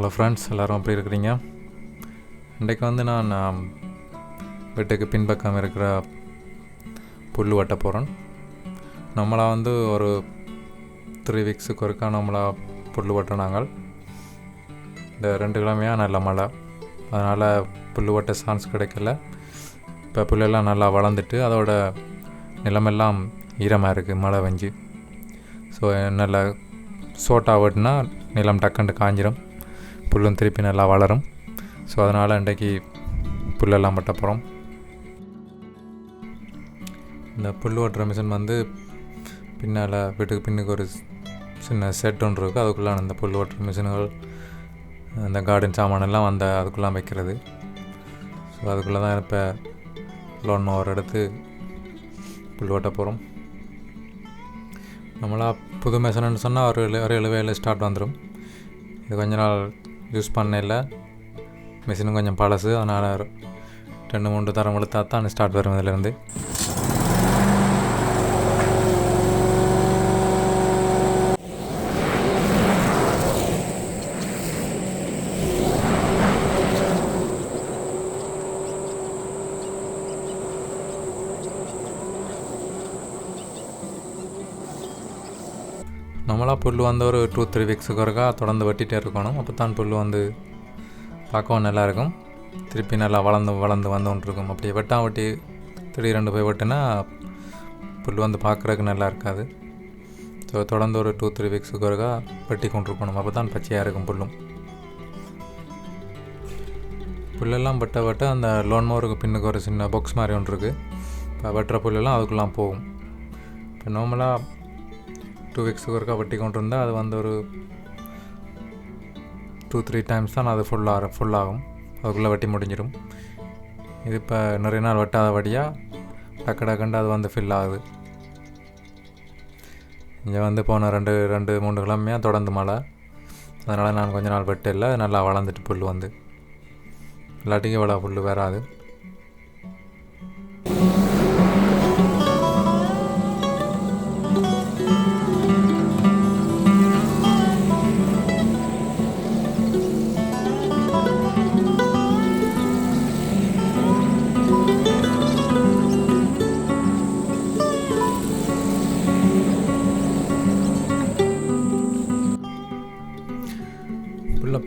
Hello friends எல்லோரும் எப்படி இருக்கிறீங்க? இன்றைக்கு வந்து நான் வீட்டுக்கு பின்பக்கம் இருக்கிற புல் வெட்ட போகிறேன் நம்மளா வந்து ஒரு த்ரீ வீக்ஸுக்கு ஒருக்கா நம்மளா புல் வெட்டினாங்க இந்த ரெண்டு கிழமையாக நல்ல மழை. அதனால் புல் வெட்ட சான்ஸ் கிடைக்கல. இப்போ புல்லெல்லாம் நல்லா வளர்ந்துட்டு அதோட நிலமெல்லாம் ஈரமாக இருக்குது மழை வெஞ்சு ஸோ நல்லா சோட்டா வெட்டினா நிலம் டக்குன்னு காஞ்சிரும். புல்லும் திருப்பி நல்லா வளரும். ஸோ அதனால் இன்றைக்கு புல்லெல்லாம் வெட்ட போகிறோம் இந்த புல் ஓட்டுற மிஷின் வந்து பின்னால் வீட்டுக்கு பின்னுக்கு ஒரு சின்ன செட் ஒன்று இருக்குது அதுக்குள்ளே அந்த புல் ஓட்டுற மிஷின்கள் இந்த கார்டன் சாமானெல்லாம் வந்த அதுக்குள்ளே வைக்கிறது. ஸோ அதுக்குள்ளே தான் இப்போ லோன் மாவர் எடுத்து புல் ஓட்ட போகிறோம் நம்மளாக புது மிஷின்னு சொன்னால் ஒரு ஒரு எழுவையில் ஸ்டார்ட் வந்துடும் இது கொஞ்ச நாள் யூஸ் பண்ணல. மிஷினும் கொஞ்சம் பழசு அதனால் ரெண்டு மூணு தரம் இழுத்தா தான் ஸ்டார்ட் வரும் இதிலேருந்து நம்மளாக புல் வந்து ஒரு டூ த்ரீ வீக்ஸுக்கு ஒருக்கா தொடர்ந்து வெட்டிகிட்டே இருக்கணும். அப்போ தான் புல் வந்து பார்க்கவும் நல்லா இருக்கும் திருப்பி நல்லா வளர்ந்து வளர்ந்து வந்து இருக்கும் அப்படி வெட்டா வெட்டி திடீரெண்டு போய் வெட்டினா புல் வந்து பார்க்குறதுக்கு நல்லா இருக்காது. ஸோ தொடர்ந்து ஒரு டூ த்ரீ வீக்ஸுக்கு ஒருக்கா வெட்டி கொண்டிருக்கணும். அப்போ தான் பச்சையாக இருக்கும் புல்லும் புல்லெல்லாம் வெட்ட வெட்ட அந்த லோன் மோருக்கு பின்னுக்கு ஒரு சின்ன பாக்ஸ் மாதிரி ஒன்று இருக்குது இப்போ வெட்டுற புல்லெல்லாம் அதுக்குள்ளாம் போகும். இப்போ நார்மலாக டூ வீக்ஸுக்கு ஒருக்கா வெட்டி கொண்டு அது வந்து ஒரு டூ த்ரீ டைம்ஸ் தான் அது ஃபுல்லாக ஃபுல்லாகும் அதுக்குள்ளே வெட்டி முடிஞ்சிடும். இது இப்போ நிறைய நாள் வெட்டாத வடியாக டக்கு டக்குண்டு அது வந்து ஃபில் ஆகுது. இங்கே வந்து போன ரெண்டு ரெண்டு மூணு கிழமையாக தொடர்ந்து மழை. அதனால் நான் கொஞ்ச நாள் வெட்டு இல்லை நல்லா வளர்ந்துட்டு புல் வந்து. இல்லாட்டிக்கு இவ்வளோ புல் வராது.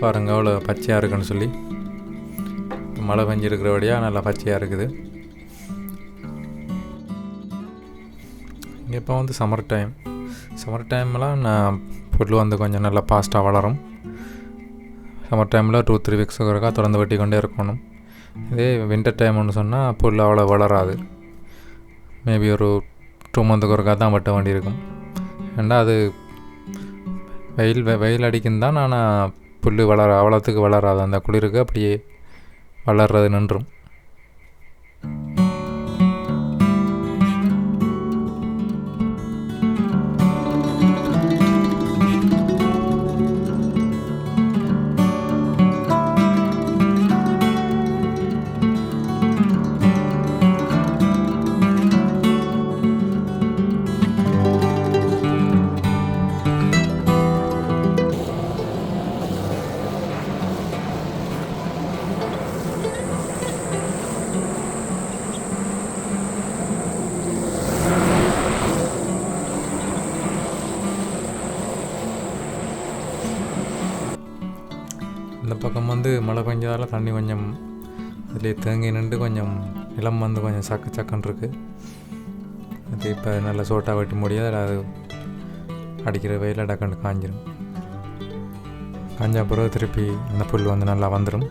பாருங்க அவ்வளோ பச்சையாக இருக்குன்னு சொல்லி. மழை பெஞ்சிருக்கிறபடியாக நல்லா பச்சையாக இருக்குது. இங்கே இப்போ வந்து சம்மர் டைம் சம்மர் டைம்லாம் நான் புல் வந்து கொஞ்சம் நல்லா ஃபாஸ்ட்டாக வளரும். சம்மர் டைமில் டூ த்ரீ வீக்ஸ் ஒருக்கா தொடர்ந்து வெட்டி கொண்டே இருக்கணும். இதே வின்டர் டைம்னு சொன்னால் புல் அவ்வளோ வளராது. மேபி ஒரு டூ மந்த்துக்கு ஒருக்கா தான் வெட்ட வேண்டியிருக்கும். ஏன்னா அது வெயில் வெயில் அடிக்கும் தான் ஆனால் புல் வளர அவ்வளோத்துக்கு வளராது அந்த குளிருக்கு அப்படியே வளர்றது நின்றும். மழை பெஞ்சதால் தண்ணி கொஞ்சம் அதிலே தேங்கி நின்று கொஞ்சம் நிலம் வந்து கொஞ்சம் சக்கு சக்குன்னு இருக்குது அது இப்போ நல்லா சோட்டா வெட்டி முடியாது அது அடிக்கிற வெயில் டக்குன்னு காஞ்சிடும் காஞ்ச பிறகு திருப்பி அந்த புல் வந்து நல்லா வந்துடும்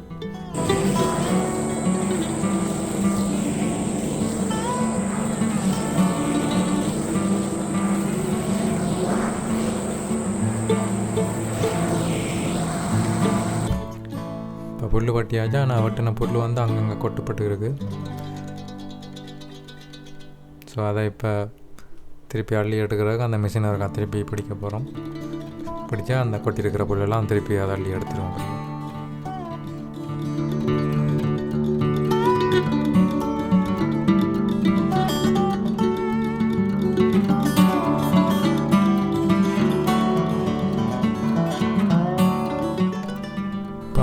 ரெண்டு வாட்டியாச்சும் நான் வெட்டின புல் வந்து அங்கங்கே கொட்டுப்பட்டு இருக்கு ஸோ அதை இப்போ திருப்பி அள்ளி எடுக்கிறதுக்கு அந்த மிஷினை இருக்கா? திருப்பி பிடிக்க போகிறோம் பிடிச்சா அந்த கொட்டியிருக்கிற புல்லெல்லாம் திருப்பி அதை அள்ளி எடுத்துருவோம்.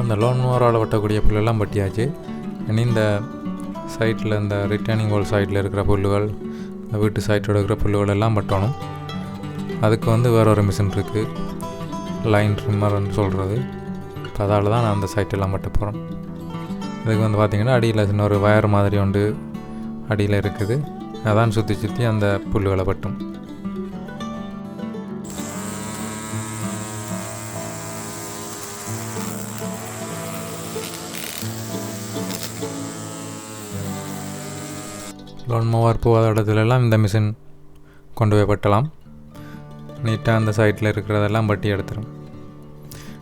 அந்த லோன் மோரால் வெட்டக்கூடிய புல்லெல்லாம் வெட்டியாச்சு. இனி இந்த சைட்டில் இந்த ரிட்டர்னிங் ஹோல் சைட்டில் இருக்கிற புல்லுகள் இந்த வீட்டு சைட்டோட இருக்கிற புல்லுகள் எல்லாம் வெட்டணும். அதுக்கு வந்து வேற ஒரு மிஷின் இருக்குது லைன் ட்ரிம்மர்னு சொல்கிறது அதால் தான் நான் அந்த சைட்டெல்லாம் வெட்ட போகிறேன் இதுக்கு வந்து பார்த்திங்கன்னா அடியில் சின்ன ஒரு வயர் மாதிரி ஒன்று அடியில் இருக்குது. அதான் சுற்றி சுற்றி அந்த புல்லுகளை பட்டும் லோன் மூவார் போகாத இடத்துலலாம் இந்த மிஷின் கொண்டு போய் பட்டலாம் நீட்டாக அந்த சைட்டில் இருக்கிறதெல்லாம் பட்டி எடுத்துரும்.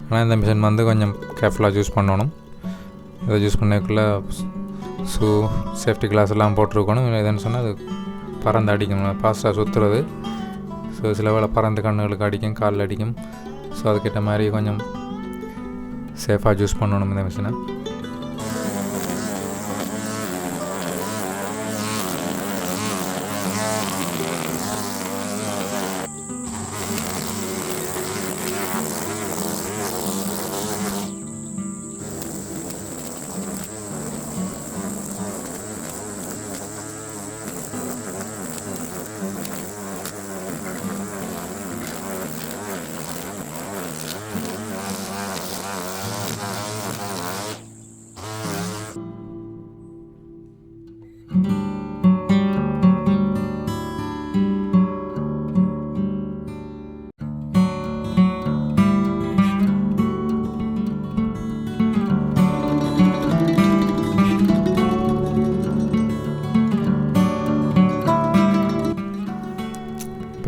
ஆனால் இந்த மிஷின் வந்து கொஞ்சம் கேர்ஃபுல்லாக யூஸ் பண்ணணும். இதை யூஸ் பண்ணக்குள்ளே ஷூ சேஃப்டி கிளாஸ் எல்லாம் போட்டிருக்கணும். எதுன்னு சொன்னால் அது பறந்து அடிக்கும். ஃபாஸ்ட்டாக சுற்றுறது ஸோ சில வேளை பறந்து கண்ணுகளுக்கு அடிக்கும் காலில் அடிக்கும். ஸோ அதுக்கேற்ற மாதிரி கொஞ்சம் சேஃபாக யூஸ் பண்ணணும் இந்த மிஷினை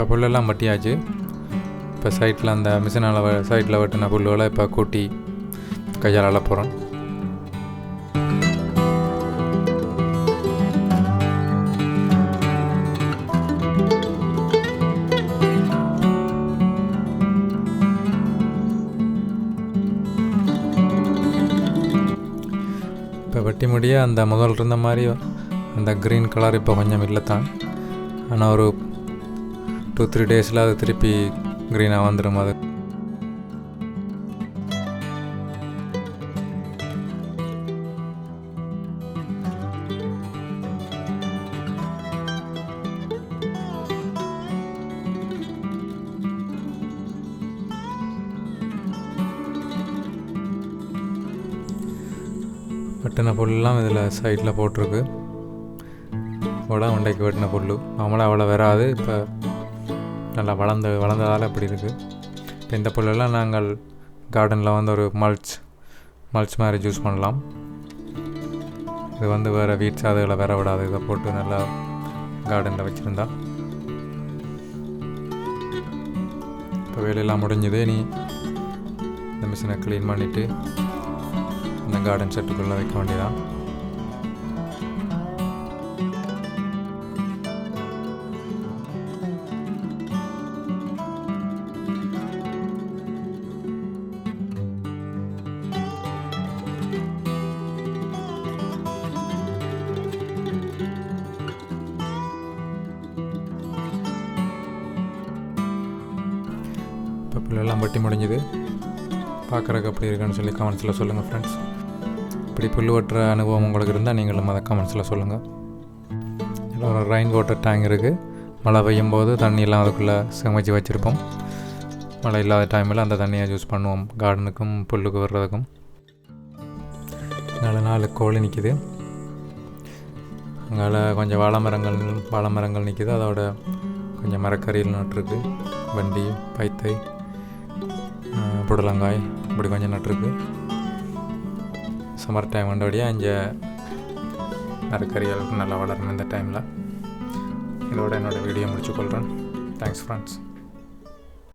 புல்லெல்லாம் வட்டியாச்சு. இப்போ சைட்டில் அந்த மிஷினால் சைட்டில் வெட்டின புல்லுகளை இப்போ கூட்டி கையால் அள்ள போகிறோம் இப்போ வெட்டி முடிய அந்த முதல் இருந்த மாதிரி அந்த க்ரீன் கலர் இப்போ கொஞ்சம் இல்லை தான் ஆனால் ஒரு டூ த்ரீ டேஸில் அது திருப்பி க்ரீனாக வந்துடும் அது. வெட்டின புல்லாம் இதில் சைடில் போட்டிருக்கு. இவ்வளோ உண்டைக்கு வெட்டின புல் நம்மளும் அவ்வளோ வராது. இப்போ நல்லா வளர்ந்து வளர்ந்ததால் இப்படி இருக்குது இப்போ இந்த புல்லெல்லாம் நாங்கள் கார்டனில் வந்து ஒரு மல்ச் மல்ச் மாதிரி யூஸ் பண்ணலாம். இது வந்து வேறு வீட் சாதுகளை வர விடாது. இதை போட்டு நல்லா கார்டனில் வச்சுருந்தா. இப்போ வேலையெல்லாம் முடிஞ்சுது. நீ இந்த மிஷினை க்ளீன் பண்ணிவிட்டு அந்த கார்டன் செட்டுக்குள்ளே வைக்க வேண்டியதான் புல்லெல்லாம் பட்டி முடிஞ்சுது. பார்க்குறக்கு அப்படி இருக்குன்னு சொல்லி கமெண்ட்ஸில் சொல்லுங்கள் ஃப்ரெண்ட்ஸ் இப்படி புல் வெட்டுற அனுபவம் உங்களுக்கு இருந்தால் நீங்களும் அதை கமெண்ட்ஸில் சொல்லுங்கள் இதில் ஒரு ரெயின் வாட்டர் டேங்க் இருக்குது மழை பெய்யும் போது தண்ணியெல்லாம் அதுக்குள்ளே சமைச்சு வச்சுருப்போம். மழை இல்லாத டைமில் அந்த தண்ணியை யூஸ் பண்ணுவோம் கார்டனுக்கும் புல்லுக்கு வர்றதுக்கும். நாலு நாலு கோழி நிற்கிது அங்கால கொஞ்சம் வாழை மரங்கள் வாழை மரங்கள் நிற்கிது அதோட கொஞ்சம் மரக்கறியில் நட்டுருக்கு. வண்டி பைத்தை புடலங்காய் இப்படி கொஞ்சம் நட்டுருக்கு. சம்மர் டைம் வந்தபடியாக இங்கே மரக்கறிகள் நல்லா வளரணும் இந்த டைமில் இதோட என்னோடய வீடியோ முடிச்சுக்கொள்கிறேன் தேங்க்ஸ் ஃப்ரெண்ட்ஸ்